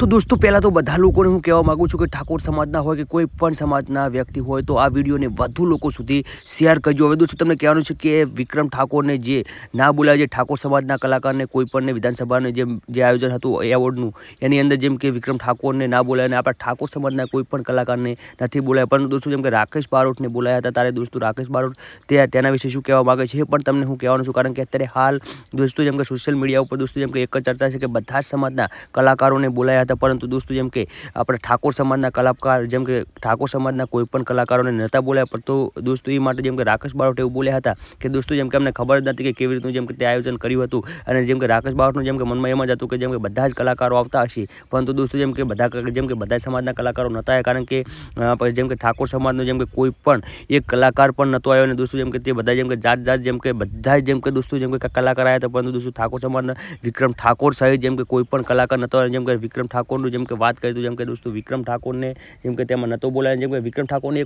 તો દોસ્તો, પહેલાં તો બધા લોકોને હું કહેવા માગું છું કે ઠાકોર સમાજના હોય કે કોઈ પણ સમાજના વ્યક્તિ હોય તો આ વિડીયોને વધુ લોકો સુધી શેર કરજો. હવે દોસ્તો, તમને કહેવાનું છે કે વિક્રમ ઠાકોરને જે ના બોલાય, જે ઠાકોર સમાજના કલાકારને, કોઈ પણને વિધાનસભાને જેમ જે આયોજન હતું એવોર્ડનું, એની અંદર જેમ કે વિક્રમ ઠાકોરને ના બોલાય અને આપણા ઠાકોર સમાજના કોઈ પણ કલાકારને નથી બોલાયા. પરંતુ દોસ્તો, જેમ કે રાકેશ બારોટને બોલાયા હતા, ત્યારે દોસ્તો રાકેશ બારોટ તે તેના વિશે શું કહેવા માગે છે એ પણ તમને હું કહેવાનું છું. કારણ કે અત્યારે હાલ દોસ્તો, જેમ કે સોશિયલ મીડિયા ઉપર દોસ્તો, જેમ કે એક જ ચર્ચા છે કે બધા જ સમાજના કલાકારોને બોલાયા હતા પરંતુ દોસ્તો જેમ કે આપણે ઠાકોર સમાજના કલાકાર જેમ કે ઠાકોર સમાજના કોઈ પણ કલાકારોને નહોતા બોલાયા પણ તો દોસ્તો એ માટે જેમ કે રાકેશ બારોટ એવું બોલ્યા હતા કે દોસ્તો જેમ કે અમને ખબર જ નથી કે કેવી રીતનું જેમ કે તે આયોજન કર્યું હતું અને જેમ કે રાકેશ બારોટનું જેમ કે મનમાં એમ જ હતું કે જેમ કે બધા જ કલાકારો આવતા હશે પરંતુ દોસ્તો જેમ કે બધા ક- જેમ કે બધા સમાજના કલાકારો નહોતા આવ્યા કારણ કે અ, પછી જેમ કે ઠાકોર સમાજનો જેમ કે કોઈ પણ એક કલાકાર પણ નહોતો આવ્યો અને દોસ્તો જેમ કે તે બધા જેમ કે જાત જાત જેમ કે બધા જ જેમ કે દોસ્તો જેમ કે કલાકાર આવ્યા હતા પરંતુ દોસ્તો ઠાકોર સમાજના વિક્રમ ઠાકોર સહિત જેમ કે કોઈ પણ કલાકાર નહોતો આવ્યો જેમ કે વિક્રમ ઠાકોરનું, જેમ કે વાત કરી તો, જેમ કે દોસ્તો વિક્રમ ઠાકોરને, જેમ કે તેમાં નહોતો બોલાય, જેમ કે વિક્રમ ઠાકોરને એક